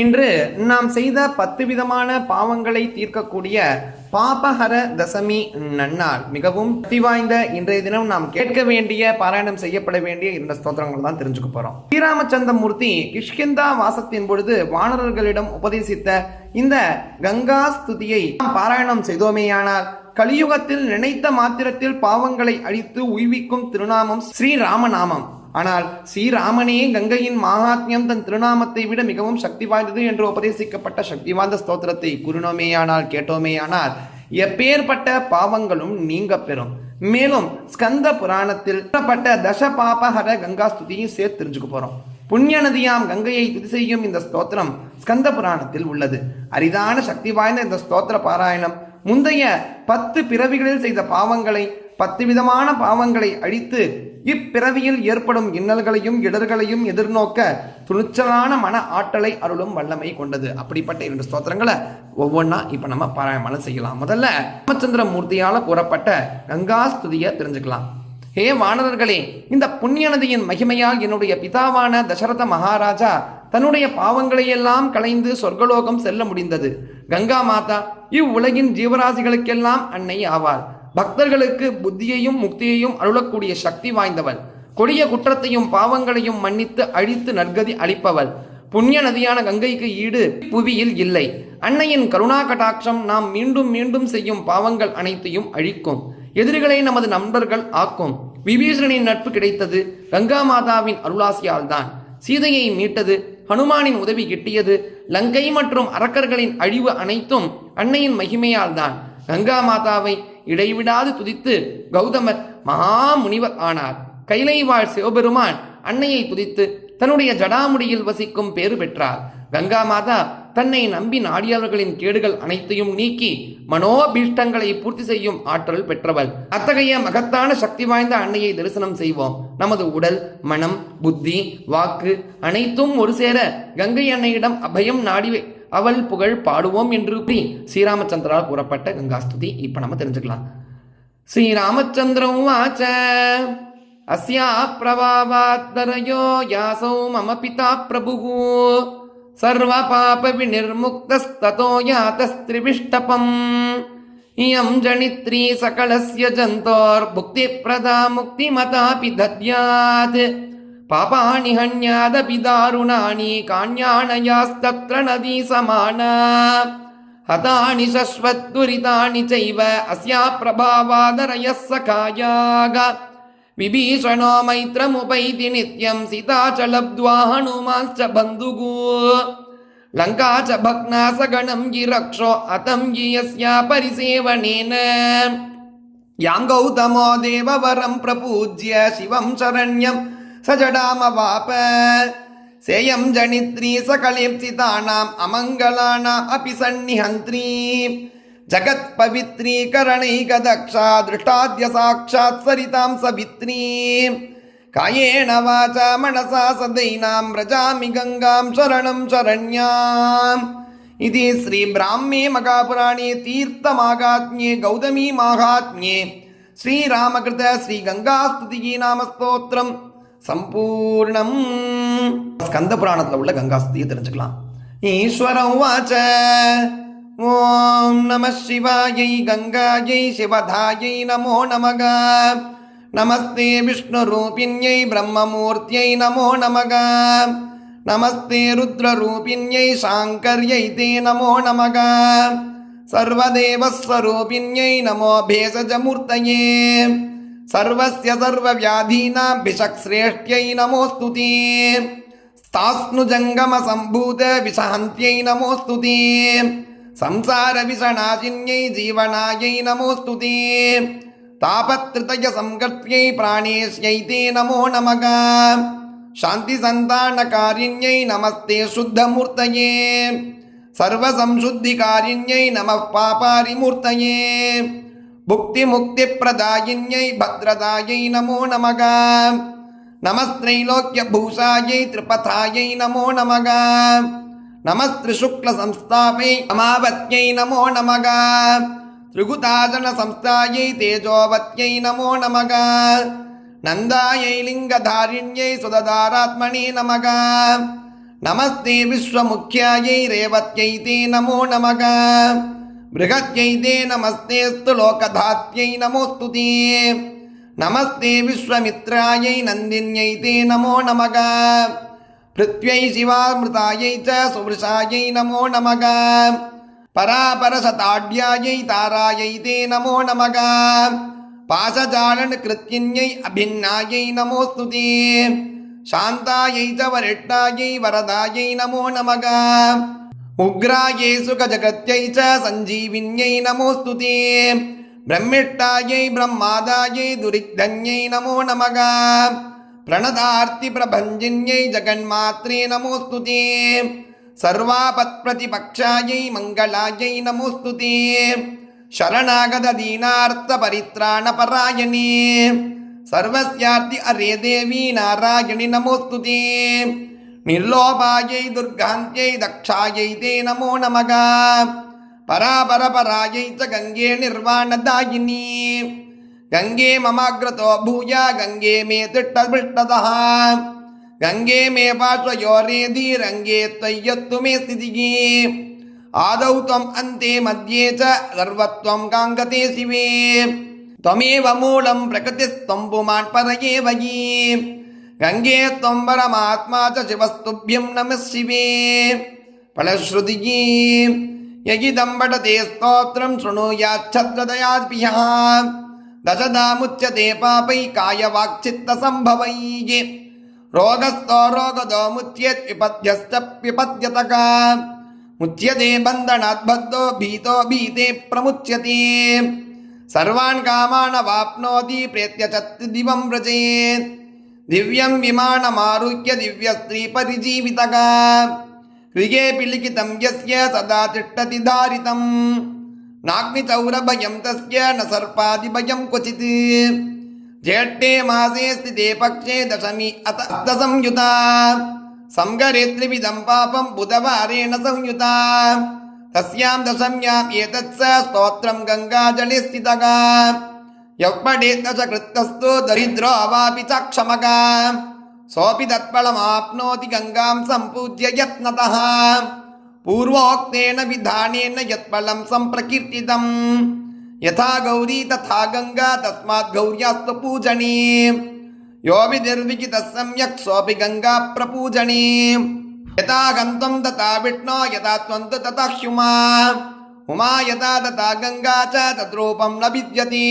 இன்று நாம் செய்த பத்து விதமான பாவங்களை தீர்க்கக்கூடிய பாபஹர தசமி நன்னாள். மிகவும் சக்தி வாய்ந்த இன்றைய தினம் நாம் கேட்க வேண்டிய பாராயணம் செய்யப்பட வேண்டிய இந்த ஸ்தோத்திரங்கள் தான் தெரிஞ்சுக்க போறோம். ஸ்ரீராமச்சந்திரமூர்த்தி கிஷ்கிந்தா வாசத்தின் பொழுது வானரர்களிடம் உபதேசித்த இந்த கங்கா ஸ்துதியை நாம் பாராயணம் செய்தோமேயானால் கலியுகத்தில் நினைத்த மாத்திரத்தில் பாவங்களை அழித்து உய்விக்கும் திருநாமம் ஸ்ரீராமநாமம். ஆனால் ஸ்ரீராமனே கங்கையின் மகாத்மியம் தன் திருநாமத்தை விட மிகவும் சக்தி வாய்ந்தது என்று உபதேசிக்கப்பட்ட சக்தி வாய்ந்த ஸ்தோத்திரத்தை கூறினோமேயானால் கேட்டோமேயானால் எப்பேற்பட்ட பாவங்களும் நீங்க பெறும் மேலும் ஸ்கந்த புராணத்தில் தச பாபஹர கங்கா ஸ்துதியும் சேர்த்து தெரிஞ்சுக்க போறோம். புண்ணிய நதியாம் கங்கையை துதி செய்யும் இந்த ஸ்தோத்திரம் ஸ்கந்த புராணத்தில் உள்ளது. அரிதான சக்தி வாய்ந்த இந்த ஸ்தோத்திர பாராயணம் முந்தைய பத்து பிறவிகளில் செய்த பாவங்களை பத்து விதமான பாவங்களை அழித்து இப்பிறவியில் ஏற்படும் இன்னல்களையும் இடர்களையும் எதிர்நோக்க துணிச்சலான மன ஆற்றலை அருளும் வல்லமை கொண்டது. அப்படிப்பட்ட இரண்டு ஸ்தோத்திரங்களை ஒவ்வொன்றா இப்போ நம்ம பாராயணம் செய்யலாம். முதல்ல ராமச்சந்திர மூர்த்தியால் கூறப்பட்ட கங்கா ஸ்துதியை தெரிஞ்சுக்கலாம். ஹே வானரர்களே இந்த புண்ணிய நதியின் மகிமையால் என்னுடைய பிதாவான தசரத மகாராஜா தன்னுடைய பாவங்களையெல்லாம் களைந்து சொர்க்கலோகம் செல்ல முடிந்தது. கங்கா மாதா இவ்வுலகின் ஜீவராசிகளுக்கெல்லாம் அன்னை ஆவார். பக்தர்களுக்கு புத்தியையும் முக்தியையும் அருளக்கூடிய சக்தி வாய்ந்தவள். கொடிய குற்றத்தையும் பாவங்களையும் மன்னித்து அழித்து நற்கதி அளிப்பவள். புண்ணிய நதியான கங்கைக்கு ஈடு புவியில் இல்லை. அன்னையின் கருணா கடாட்சம் நாம் மீண்டும் மீண்டும் செய்யும் பாவங்கள் அனைத்தையும் அழிக்கும். எதிரிகளை நமது நண்பர்கள் ஆக்கும். விபீஷணனின் நட்பு கிடைத்தது கங்கா மாதாவின் அருளாசியால் தான் சீதையை மீட்டது ஹனுமானின் உதவி கிட்டியது லங்கை மற்றும் அரக்கர்களின் அழிவு அனைத்தும் அன்னையின் மகிமையால் தான் கங்கா மாதாவை இடைவிடாது துதித்து கௌதமர் மகா முனிவர் ஆனார். கைலை வாழ் சிவபெருமான் அன்னையை துதித்து தன்னுடைய ஜடாமுடியில் வசிக்கும் பேறு பெற்றார். கங்கா மாதா தன்னை நம்பி நாடியவர்களின் கேடுகள் அனைத்தையும் நீக்கி மனோபீஷ்டங்களை பூர்த்தி செய்யும் ஆற்றல் பெற்றவள். அத்தகைய மகத்தான சக்தி வாய்ந்த அன்னையை தரிசனம் செய்வோம். நமது உடல் மனம் புத்தி வாக்கு அனைத்தும் ஒரு சேர கங்கை அன்னையிடம் அபயம் நாடி அவள் புகழ் பாடுவோம் என்று கூறி ஸ்ரீராமச்சந்திரால் கூறப்பட்ட கங்காஸ்துதி. இப்போ நம்ம தெரிஞ்சுக்கலாம். ஸ்ரீராமச்சந்திரம் வாச்ச. அஸ்யா பிரபாவாத்தரையோ யாசௌ மம பிதா பிரபு சர்வ பாப விநிர்முக்தஸ்தோ யாத்தஸ்திரிவிஷ்டபம் இயம் ஜனித்ரி சகலஸ்ய ஜந்தோர். புக்தி பிரதா முக்தி மதாபி தத்யாத் पापानि हन्यादपि दारुणानि कान्याणयास्तत्र नदी समाना हतानि शश्वद्दुरितानि चैव अस्या प्रभावादरयः सखायाग विभीषणो मैत्रमुपैति नित्यं सीता च लब्ध्वा हनुमांश्च बन्धुः लङ्का च भग्ना सगणं गिरक्षो अतं गियस्या परिसेवनेन यां गौतमो देववरं प्रपूज्य शिवं शरण्यं சஜடாமவாப சேயம் ஜனித்ரீ சகலேப்சிதானாம் அமங்கலானாம் அபி சந்நிஹந்திரீ ஜகத் பவித்ரீ கரணைக தக்ஷா திருஷ்டாத்ய சாட்சாத் சரிதாம் சவித்ரீ. காயேண வாச்சா மனசா சதைனாம் ரஜாமி கங்காம் சரணம் சரண்யாம். இது ஸ்ரீ பிராம்யே மகாபுராணே தீர்த்தமாகாத்மியே கௌதமி மாகாத்மியே. ஸ்ரீராமகிருத ஸ்ரீ கங்காஸ்துதிகி நாமஸ்தோத்திரம் சம்பூர்ணம். ஸ்கந்த புராணத்தில் உள்ள கங்காஸ்தியை தெரிஞ்சுக்கலாம். ஈஸ்வரம் வாச்ச ஓம் நம சிவாயை கங்காயை சிவதாயை நமோ நமக. நமஸ்தே விஷ்ணு விஷ்ணுரூபிண்யை பிரம்மமூர்த்தியை நமோ நமக. நமஸ்தே ருத்ரரூபிண்யை சாங்கர்யை தே நமோ நமக. சர்வஸ்ய சர்வ வியாதீனாம் விஷக் சிரேஷ்டியை நமோஸ்துதி ஸ்தாஸ்னு ஜங்கம சம்பூத விஷஹந்தியை நமோஸ்துதி சம்சார விஷநாசின்யை ஜீவனாயை நமோஸ்துதி தாபத்ருதய சங்கர்த்தியை பிராணேஷ்யை தே நமோ நமக சாந்தி சந்தானகாரிண்யை நமஸ்தே சுத்தமூர்த்தயே சர்வசம்சுத்திகாரிண்யை நம பாபாரிமூர்த்தயே புக்தி முக்தி பிரதாயின்யை பத்ரதாயை நமோ நமக நமஸ்திரைலோக்கிய பூஷாயை திரிபதாயை நமோ நமக நமஸ்திரிசுக்ல சம்ஸ்தாபை அமாவத்யை நமோ நமக திரிகுதாசன சம்ஸ்தாயை தேஜோவத்யை நமோ நமக நந்தாயை லிங்கதாரிண்யை சுததாராத்மணி நமக நமஸ்தே விஸ்வமுக்கியாயை ரேவத்யை தே நமோ நமக बृहत्यै ते नमस्तेऽस्तु लोकधात्यै नमोऽस्तु ते नमस्ते विश्वमित्रायै नन्दिन्यै ते नमो नमः पृथ्व्यै शिवामृतायै च सुवृषायै नमो नमः परापरशताढ्यायै तारायै ते नमो नमः पाशजालनकृत्yiन्यै अभिन्नायै नमोऽस्तु ते शान्तायै च वरिष्ठायै वरदायै नमो नमः उग्रायै सुखजगत्यै च सञ्जीविन्यै नमोऽस्तु ते ब्रह्मिष्टायै ब्रह्मादायै दुरिग्धन्यै नमो नमः प्रणदार्तिप्रभञ्जिन्यै जगन्मात्रे नमोऽस्तु ते सर्वापत्प्रतिपक्षायै मङ्गलायै नमोऽस्तु ते शरणागतदीनार्थपरित्राणपरायणे सर्वस्यार्ति अरे देवी नारायणि नमोऽस्तु ते निर्लोभायै दुर्गान्त्यै दक्षायै ते नमो नमः परापरपरायै च गङ्गे निर्वाणदायिनी गङ्गे ममाग्रतो भूय गङ्गे मे तिष्ठपृष्ठतः गङ्गे मे पार्श्वयोरेधिरङ्गे त्वय्यत्तु मे स्थितिः आदौ त्वम् अन्ते मध्ये च सर्वत्वं गाङ्गते शिवे त्वमेव मूलं प्रकृतिस्त्वं पुमान् पर एव ये गङ्गे त्वं परमात्मा च शिवस्तुभ्यं नमः शिवे फलश्रुतिः यगिदं पठते स्तोत्रं शृणुयाच्छद्रदयाद्भियः दशदामुच्यते पापै कायवाक्चित्तसम्भवैः रोगस्थो रोगदो मुच्येत् विपद्यश्च विपद्यतक मुच्यते बन्धनात् बद्धो भीतो भीते प्रमुच्यते सर्वान् कामान् वाप्नोति प्रेत्य దివ్యం విమానమారుహ్య దివ్య స్త్రీ పరిజీవితగా గృహే పిలిఖితం యస్య సదా తిష్టతి దారితం నాగ్ని చౌరభయం తస్య న సర్పాదిభయం క్వచిత్ జ్యేష్ఠే మాసే స్థితే పక్షే దశమి అత అర్థ సంయుత సంగరేత్రివిధం పాపం బుధవారేణ సంయుత తస్యాం దశమ్యాం ఏతత్స స్తోత్రం గంగాజలే స్థితగా யக்மணேத்த கிருத்தஸ்தோ தரித்ரோ அவாபி சமக சோபி தத்பலம் ஆப்னோதி கங்காம் சம்பூஜ்ய யத்னதா பூர்வோக்னேன விதானேன யத்பலம் சம்பிரகீர்த்திதம் யதா கௌரி ததா கங்கா தஸ்மாத் கௌரியாஸ்து பூஜணீ யோபி நிர்விகித சம்யக் சோபி கங்கா பிரபூஜணீ யதா கந்தம் ததா விட்னோ யதா துவந்து ததா ஹியுமா त्वं तु तथा ह्युमा उमा यथा तथा गङ्गा च तद्रूपं न विद्यते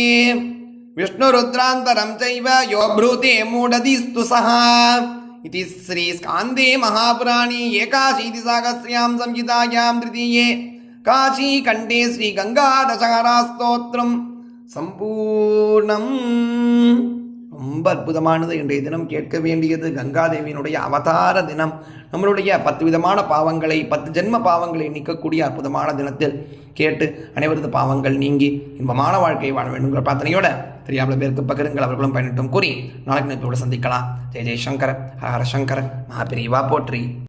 विष्णुरुद्रान्तरं चैव यो ब्रूते मूढदिस्तु सः इति श्रीस्कान्दे महापुराणे एकाशीतिसाहस्र्यां संहितायां तृतीये काशीकण्ठे ஸ்ரீகங்காதசகராஸ்தோத்திரம் சம்பூர்ணம் ரொம்ப அற்புதமானது இன்றைய தினம் கேட்க வேண்டியது. கங்காதேவியினுடைய அவதார தினம். நம்மளுடைய பத்து விதமான பாவங்களை பத்து ஜென்ம பாவங்களை நீக்கக்கூடிய அற்புதமான தினத்தில் கேட்டு அனைவரது பாவங்கள் நீங்கி இன்பமான வாழ்க்கையை வாழ வேண்டுங்கிற பிரார்த்தனையோட தெரியாமல் பேருக்கு பகிருங்கள். அவர்களும் பயனிட்டும் கூறி நாளைக்கு நினைப்போடு சந்திக்கலாம். ஜெய ஜெய்சங்கர் ஹர சங்கர் மகாபிரிவா போற்றி.